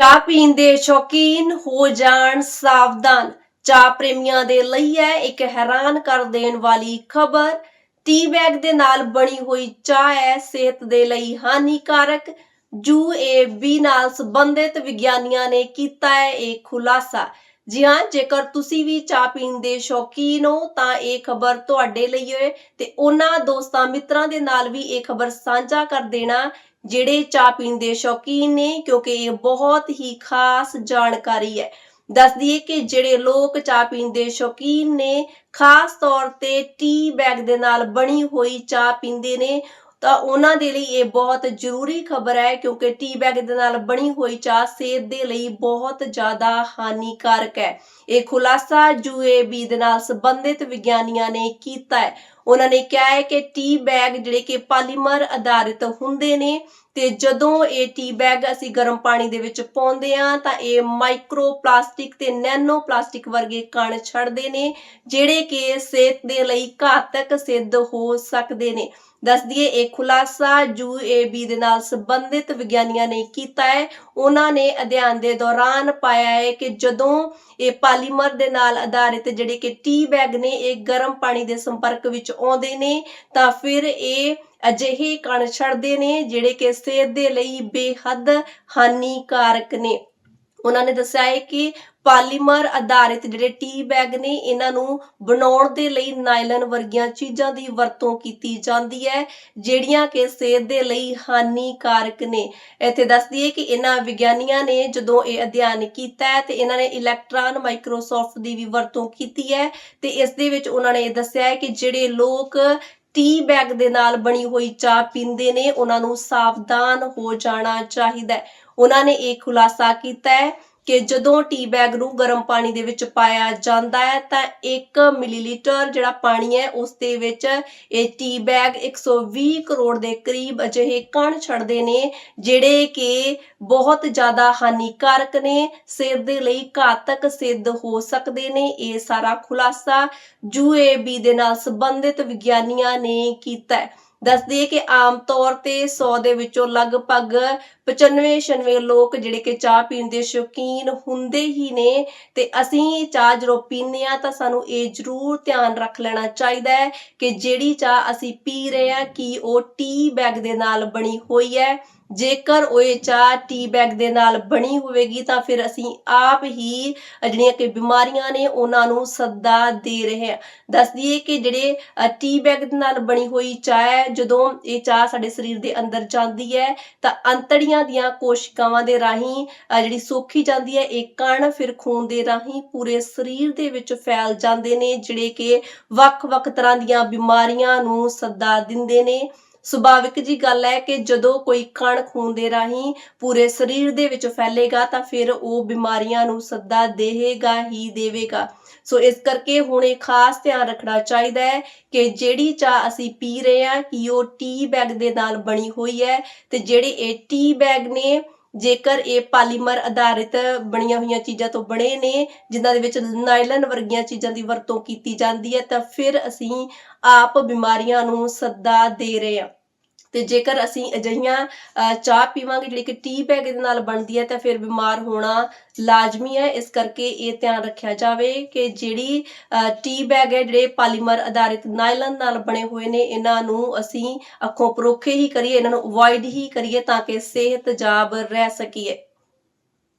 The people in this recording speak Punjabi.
ਚਾਹ ਪੀਣ ਦੇ ਸ਼ੌਕੀਨ ਹੋ ਜਾਣ ਸਾਵਧਾਨ। ਚਾਹ ਪ੍ਰੇਮੀਆਂ ਦੇ ਲਈ ਹੈ ਇੱਕ ਹੈਰਾਨ ਕਰ ਦੇਣ ਵਾਲੀ ਖਬਰ। ਟੀ ਬੈਗ ਦੇ ਨਾਲ ਬਣੀ ਹੋਈ ਚਾਹ ਹੈ ਸਿਹਤ ਦੇ ਲਈ ਹਾਨੀਕਾਰਕ। ਯੂਏਬੀ ਨਾਲ ਸੰਬੰਧਿਤ ਵਿਗਿਆਨੀਆਂ ਨੇ ਕੀਤਾ ਹੈ ਇਹ ਖੁਲਾਸਾ। ਜੀ ਹਾਂ, ਜੇਕਰ ਤੁਸੀਂ ਵੀ ਚਾਹ ਪੀਣ ਦੇ ਸ਼ੌਕੀਨ ਹੋ, ਤਾਂ ਇਹ ਖਬਰ ਤੁਹਾਡੇ ਲਈ ਹੋਏ ਤੇ ਉਹਨਾਂ ਦੋਸਤਾਂ ਮਿੱਤਰਾਂ ਦੇ ਨਾਲ ਵੀ ਇਹ ਖਬਰ ਸਾਂਝਾ ਕਰ ਦੇਣਾ, ਜਿਹੜੇ ਚਾਹ ਪੀਣ ਦੇ ਸ਼ੌਕੀਨ ਨੇ, ਕਿਉਂਕਿ ਇਹ ਬਹੁਤ ਹੀ ਖਾਸ ਜਾਣਕਾਰੀ ਹੈ। ਦੱਸ ਦਈਏ ਕਿ ਜਿਹੜੇ ਲੋਕ ਚਾਹ ਪੀਣ ਦੇ ਸ਼ੌਕੀਨ ਨੇ, ਖਾਸ ਤੌਰ ਤੇ ਟੀ ਬੈਗ ਦੇ ਨਾਲ ਬਣੀ ਹੋਈ ਚਾਹ ਪੀਂਦੇ ਨੇ ਤਾਂ ਉਹਨਾਂ ਦੇ ਲਈ ਇਹ ਬਹੁਤ ਜ਼ਰੂਰੀ ਖਬਰ ਹੈ ਕਿਉਂਕਿ ਟੀ ਬੈਗ ਦੇ ਨਾਲ ਬਣੀ ਹੋਈ ਚਾਹ ਸਿਹਤ ਦੇ ਲਈ ਬਹੁਤ ਜ਼ਿਆਦਾ ਹਾਨੀਕਾਰਕ ਹੈ। ਇਹ ਖੁਲਾਸਾ ਯੂਏਬੀ ਦੇ ਨਾਲ ਸੰਬੰਧਿਤ ਵਿਗਿਆਨੀਆਂ ਨੇ ਕੀਤਾ ਹੈ। ਉਹਨਾਂ ਨੇ ਕਿਹਾ ਹੈ ਕਿ ਟੀ ਬੈਗ ਜਿਹੜੇ ਕਿ ਪਾਲੀਮਰ ਆਧਾਰਿਤ ਹੁੰਦੇ ਨੇ ਤੇ ਜਦੋਂ ਇਹ ਟੀ ਬੈਗ ਅਸੀਂ ਗਰਮ ਪਾਣੀ ਦੇ ਵਿੱਚ ਪਾਉਂਦੇ ਆ ਤਾਂ ਇਹ ਮਾਈਕਰੋ ਪਲਾਸਟਿਕ ਤੇ ਨੈਨੋ ਪਲਾਸਟਿਕ ਵਰਗੇ ਕਣ ਛੱਡਦੇ ਨੇ, ਜਿਹੜੇ ਕਿ ਸਿਹਤ ਦੇ ਲਈ ਘਾਤਕ ਸਿੱਧ ਹੋ ਸਕਦੇ ਨੇ। ਦੱਸ ਦਈਏ, ਇਹ ਖੁਲਾਸਾ ਯੂਏਬੀ ਦੇ ਨਾਲ ਸੰਬੰਧਿਤ ਵਿਗਿਆਨੀਆਂ ਨੇ ਕੀਤਾ ਹੈ। ਉਹਨਾਂ ਨੇ ਅਧਿਐਨ ਦੇ ਦੌਰਾਨ ਪਾਇਆ ਹੈ ਕਿ ਜਦੋਂ ਇਹ ਪਾਲੀਮਰ ਦੇ ਨਾਲ ਆਧਾਰਿਤ ਜਿਹੜੇ ਕਿ ਟੀ ਬੈਗ ਨੇ, ਇਹ ਗਰਮ ਪਾਣੀ ਦੇ ਸੰਪਰਕ ਵਿੱਚ ਆਉਂਦੇ ਨੇ, ਤਾਂ ਫਿਰ ਇਹ ਅਜਿਹੇ ਕਣ ਛੱਡਦੇ ਨੇ, ਜਿਹੜੇ ਕਿ ਸਿਹਤ ਦੇ ਲਈ ਬੇਹੱਦ ਹਾਨੀਕਾਰਕ ਨੇ। ਉਹਨਾਂ ਨੇ ਦੱਸਿਆ ਹੈ ਕਿ ਪਾਲੀਮਰ ਆਧਾਰਿਤ ਜਿਹੜੇ ਟੀ ਬੈਗ ਨੇ, ਇਹਨਾਂ ਨੂੰ ਬਣਾਉਣ ਦੇ ਲਈ ਨਾਈਲਨ ਵਰਗੀਆਂ ਚੀਜ਼ਾਂ ਦੀ ਵਰਤੋਂ ਕੀਤੀ ਜਾਂਦੀ ਹੈ, ਜਿਹੜੀਆਂ ਕਿ ਸਿਹਤ ਦੇ ਲਈ ਹਾਨੀਕਾਰਕ ਨੇ। ਇੱਥੇ ਦੱਸ ਦਈਏ ਕਿ ਇਹਨਾਂ ਵਿਗਿਆਨੀਆਂ ਨੇ ਜਦੋਂ ਇਹ ਅਧਿਐਨ ਕੀਤਾ ਹੈ, ਤੇ ਇਹਨਾਂ ਨੇ ਇਲੈਕਟ੍ਰਾਨ ਮਾਈਕਰੋਸਾਫਟ ਦੀ ਵੀ ਵਰਤੋਂ ਕੀਤੀ ਹੈ, ਤੇ ਇਸ ਦੇ ਵਿੱਚ ਉਹਨਾਂ ਨੇ ਇਹ ਦੱਸਿਆ ਹੈ ਕਿ ਜਿਹੜੇ ਲੋਕ ਟੀ ਬੈਗ ਦੇ ਨਾਲ ਬਣੀ ਹੋਈ ਚਾਹ ਪੀਂਦੇ ਨੇ, ਉਹਨਾਂ ਨੂੰ ਸਾਵਧਾਨ ਹੋ ਜਾਣਾ ਚਾਹੀਦਾ ਹੈ। ਉਹਨਾਂ ਨੇ ਇਹ ਖੁਲਾਸਾ ਕੀਤਾ ਹੈ ਕਿ ਜਦੋਂ ਟੀ ਬੈਗ ਨੂੰ ਗਰਮ ਪਾਣੀ ਦੇ ਵਿੱਚ ਪਾਇਆ ਜਾਂਦਾ ਹੈ, ਤਾਂ 1 ਮਿਲੀਲੀਟਰ ਜਿਹੜਾ ਪਾਣੀ ਹੈ, ਉਸ ਦੇ ਵਿੱਚ ਇਹ ਟੀ ਬੈਗ 120 ਕਰੋੜ ਦੇ ਕਰੀਬ ਅਜਿਹੇ ਕਣ ਛੱਡਦੇ ਨੇ, ਜਿਹੜੇ ਕਿ ਬਹੁਤ ਜ਼ਿਆਦਾ ਹਾਨੀਕਾਰਕ ਨੇ, ਸਿਹਤ ਦੇ ਲਈ ਘਾਤਕ ਸਿੱਧ ਹੋ ਸਕਦੇ ਨੇ, ਇਹ ਸਾਰਾ ਖੁਲਾਸਾ ਯੂਏਬੀ ਦੇ ਨਾਲ ਸੰਬੰਧਿਤ ਵਿਗਿਆਨੀਆਂ ਨੇ ਕੀਤਾ ਹੈ। ਦੱਸ ਦਈਏ ਕਿ ਆਮ ਤੌਰ ਤੇ 100 ਦੇ ਵਿੱਚੋਂ ਲਗਭਗ 95-96 ਲੋਕ ਜਿਹੜੇ ਕਿ ਚਾਹ ਪੀਣ ਦੇ ਸ਼ੌਕੀਨ ਹੁੰਦੇ ਹੀ ਨੇ ਤੇ ਅਸੀਂ ਚਾਹ ਜਦੋਂ ਪੀਂਦੇ ਆ ਤਾਂ ਸਾਨੂੰ ਇਹ ਜ਼ਰੂਰ ਧਿਆਨ ਰੱਖ ਲੈਣਾ ਚਾਹੀਦਾ ਹੈ ਕਿ ਜਿਹੜੀ ਚਾਹ ਅਸੀਂ ਪੀ ਰਹੇ ਆ ਕਿ ਉਹ ਟੀ ਬੈਗ ਦੇ ਨਾਲ ਬਣੀ ਹੋਈ ਹੈ। ਜੇਕਰ ਉਹ ਇਹ ਚਾਹ ਟੀ ਬੈਗ ਦੇ ਨਾਲ ਬਣੀ ਹੋਵੇਗੀ ਤਾਂ ਫਿਰ ਅਸੀਂ ਆਪ ਹੀ ਜਿਹੜੀਆਂ ਕਿ ਬਿਮਾਰੀਆਂ ਨੇ ਉਹਨਾਂ ਨੂੰ ਸੱਦਾ ਦੇ ਰਹੇ ਹਾਂ। ਦੱਸ ਦਈਏ ਕਿ ਜਿਹੜੇ ਟੀ ਬੈਗ ਦੇ ਨਾਲ ਬਣੀ ਹੋਈ ਚਾਹ ਹੈ, ਜਦੋਂ ਇਹ ਚਾਹ ਸਾਡੇ ਸਰੀਰ ਦੇ ਅੰਦਰ ਜਾਂਦੀ ਹੈ, ਤਾਂ ਅੰਤੜੀਆਂ ਦੀਆਂ ਕੋਸ਼ਿਕਾਵਾਂ ਦੇ ਰਾਹੀਂ ਅ ਜਿਹੜੀ ਸੋਖੀ ਜਾਂਦੀ ਹੈ, ਇਹ ਕਣ ਫਿਰ ਖੂਨ ਦੇ ਰਾਹੀਂ ਪੂਰੇ ਸਰੀਰ ਦੇ ਵਿੱਚ ਫੈਲ ਜਾਂਦੇ ਨੇ, ਜਿਹੜੇ ਕਿ ਵੱਖ-ਵੱਖ ਤਰ੍ਹਾਂ ਦੀਆਂ ਬਿਮਾਰੀਆਂ ਨੂੰ ਸੱਦਾ ਦਿੰਦੇ ਨੇ। ਸੁਭਾਵਿਕ ਜੀ ਗੱਲ ਹੈ ਕਿ ਜਦੋਂ ਕੋਈ ਕਣ ਖੂਨ ਦੇ ਰਾਹੀਂ ਪੂਰੇ ਸਰੀਰ ਦੇ ਵਿੱਚ ਫੈਲੇਗਾ ਤਾਂ ਫਿਰ ਉਹ ਬਿਮਾਰੀਆਂ ਨੂੰ ਸੱਦਾ ਦੇਵੇਗਾ, ਹੀ ਦੇਵੇਗਾ। ਸੋ ਇਸ ਕਰਕੇ ਹੁਣ ਇਹ ਖਾਸ ਧਿਆਨ ਰੱਖਣਾ ਚਾਹੀਦਾ ਹੈ ਕਿ ਜਿਹੜੀ ਚਾਹ ਅਸੀਂ ਪੀ ਰਹੇ ਹਾਂ, ਕਿ ਉਹ ਟੀ ਬੈਗ ਦੇ ਨਾਲ ਬਣੀ ਹੋਈ ਹੈ ਤੇ ਜਿਹੜੇ ਇਹ ਟੀ ਬੈਗ ਨੇ ਜੇਕਰ ਇਹ ਪਾਲੀਮਰ ਆਧਾਰਿਤ ਬਣੀਆਂ ਹੋਈਆਂ ਚੀਜ਼ਾਂ ਤੋਂ ਬਣੇ ਨੇ, ਜਿਨ੍ਹਾਂ ਦੇ ਵਿੱਚ ਨਾਈਲਨ ਵਰਗੀਆਂ ਚੀਜ਼ਾਂ ਦੀ ਵਰਤੋਂ ਕੀਤੀ ਜਾਂਦੀ ਹੈ, ਤਾਂ ਫਿਰ ਅਸੀਂ ਆਪ ਬਿਮਾਰੀਆਂ ਨੂੰ ਸੱਦਾ ਦੇ ਰਹੇ ਹਾਂ। ਤੇ ਜੇਕਰ ਅਸੀਂ ਅਜਿਹੀਆਂ ਚਾਹ ਪੀਵਾਂਗੇ ਜਿਹੜੀ ਕਿ ਟੀ ਬੈਗ ਦੇ ਨਾਲ ਬਣਦੀ ਹੈ, ਤਾਂ ਫਿਰ ਬਿਮਾਰ ਹੋਣਾ ਲਾਜ਼ਮੀ ਹੈ। ਇਸ ਕਰਕੇ ਇਹ ਧਿਆਨ ਰੱਖਿਆ ਜਾਵੇ ਕਿ ਜਿਹੜੀ ਟੀ ਬੈਗ ਹੈ, ਜਿਹੜੇ ਪਾਲੀਮਰ ਆਧਾਰਿਤ ਨਾਈਲਨ ਨਾਲ ਬਣੇ ਹੋਏ ਨੇ, ਇਹਨਾਂ ਨੂੰ ਅਸੀਂ ਅੱਖੋਂ ਪਰੋਖੇ ਹੀ ਕਰੀਏ, ਇਹਨਾਂ ਨੂੰ ਅਵੋਇਡ ਹੀ ਕਰੀਏ ਤਾਂ ਕਿ ਸਿਹਤਯਾਬ ਰਹਿ ਸਕੀਏ।